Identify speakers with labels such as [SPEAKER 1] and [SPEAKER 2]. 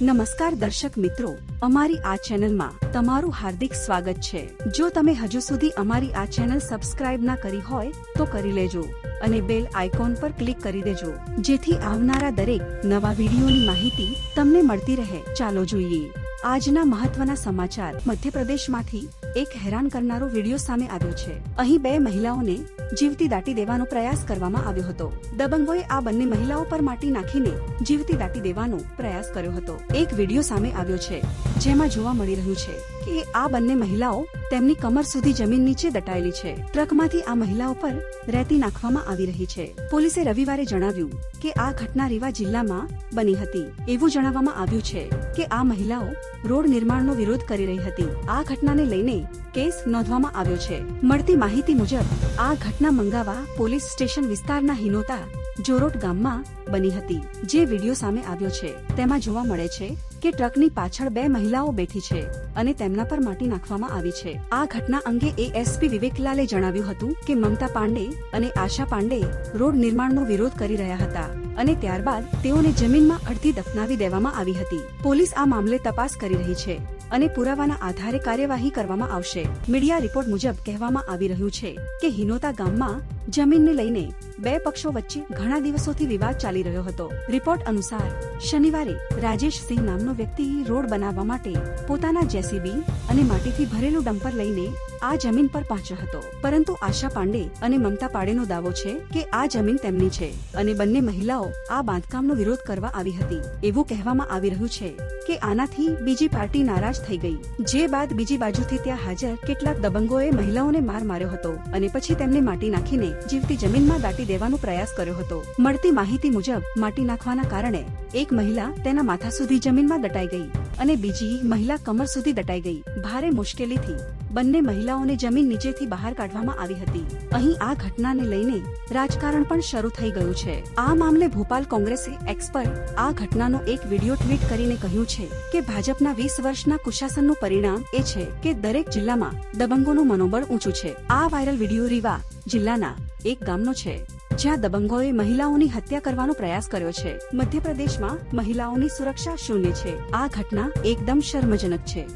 [SPEAKER 1] નમસ્કાર દર્શક મિત્રો. અમારી આ ચેનલમાં તમારું હાર્દિક સ્વાગત છે. જો તમે હજુ સુધી અમારી આ ચેનલ સબસ્ક્રાઇબ ના કરી હોય, તો કરી લેજો અને બેલ આઇકોન પર ક્લિક કરી દેજો. જેથી આવનારા દરેક નવા વિડીયોની માહિતી તમને મળતી રહે. ચાલો જોઈએ. આજના મહત્વના સમાચાર. મધ્યપ્રદેશમાંથી એક હેરાન કરનારો વીડિયો સામે આવ્યો છે. અહીં બે મહિલાઓને જીવતી દાટી દેવાનો પ્રયાસ કરવામાં આવ્યો હતો. દબંગોએ આ બંને મહિલાઓ પર માટી નાખીને જીવતી દાટી દેવાનો પ્રયાસ કર્યો હતો. એક વીડિયો સામે આવ્યો છે, જેમાં જોવા મળી રહ્યું છે કે આ બંને મહિલાઓ તેમની કમર સુધી જમીન નીચે દટાયેલી છે. ટ્રકમાંથી આ મહિલાઓ પર રેતી નાખવામાં આવી રહી છે. પોલીસે રવિવારે જણાવ્યું કે આ ઘટના રીવા જિલ્લામાં બની હતી. એવું જણાવવામાં આવ્યું છે કે આ મહિલાઓ રોડ નિર્માણનો વિરોધ કરી રહી હતી. આ ઘટનાને લઈને કેસ નોંધવામાં આવ્યો છે. મળતી માહિતી મુજબ, આ ઘટના મંગાવા પોલીસ સ્ટેશન વિસ્તારના હિનોતા જોરોટ ગામમાં બની હતી. જે વીડિયો સામે આવ્યો છે, તેમાં જોવા મળે છે કે ટ્રકની પાછળ બે મહિલાઓ બેઠી છે અને તેમના પર માટી નાખવામાં આવી છે. આ ઘટના અંગે એએસપી વિવેકલાલે જણાવ્યું હતું કે મમતા પાંડે અને આશા પાંડે રોડ નિર્માણનો વિરોધ કરી રહ્યા હતા અને ત્યારબાદ તેઓને જમીનમાં અડધી દફનાવી દેવામાં આવી હતી. પોલીસ આ મામલે તપાસ કરી રહી છે. અને પુરાવાના આધારે કાર્યવાહી કરવામાં આવશે. મીડિયા રિપોર્ટ મુજબ કહેવામાં આવી રહ્યું છે કે હિનોતા ગામમાં જમીનને લઈને બે પક્ષો વચ્ચે ઘણા દિવસોથી વિવાદ ચાલી રહ્યો હતો. રિપોર્ટ અનુસાર, શનિવારે રાજેશ સિંહ નામનો વ્યક્તિ રોડ બનાવવા માટે પોતાના જેસીબી અને માટીથી ભરેલું ડમ્પર લઈને આ જમીન પર પહોંચ્યો હતો. પરંતુ આશા પાંડે અને મમતા પાડેનો દાવો છે કે આ જમીન તેમની છે અને બંને મહિલાઓ આ બાંધકામનો વિરોધ કરવા આવી હતી. એવું કહેવામાં આવી રહ્યું છે કે આનાથી બીજી પાર્ટી નારાજ થઈ ગઈ. જે બાદ બીજી બાજુથી ત્યાં હાજર કેટલાક દબંગોએ મહિલાઓને માર માર્યો હતો અને પછી તેમને માટી નાખીને જીવતી જમીનમાં દાટી દેવાનો પ્રયાસ કર્યો હતો. મળતી માહિતી મુજબ, માટી નાખવાના કારણે એક મહિલા તેના માથા સુધી જમીનમાં દટાઈ ગઈ અને બીજી મહિલા કમર સુધી દટાઈ ગઈ. ભારે મુશ્કેલીથી બંને મહિલાઓને જમીન નીચેથી બહાર કાઢવામાં આવી હતી. અહીં આ ઘટનાને લઈને રાજકારણ પણ શરૂ થઈ ગયું છે. આ મામલે ભોપાલ કોંગ્રેસે એક્સ પર આ ઘટનાનો એક વીડિયો ટ્વીટ કરીને કહ્યું છે કે ભાજપના વીસ વર્ષના કુશાસનનું પરિણામ એ છે કે દરેક જિલ્લામાં દબંગોનું મનોબળ ઊંચું છે. આ વાયરલ વીડિયો રીવા જિલ્લાના એક ગામનો છે, જ્યાં દબંગોએ મહિલાઓની હત્યા કરવાનો પ્રયાસ કર્યો છે. મધ્યપ્રદેશમાં મહિલાઓની સુરક્ષા શૂન્ય છે. આ ઘટના એકદમ શર્મજનક છે.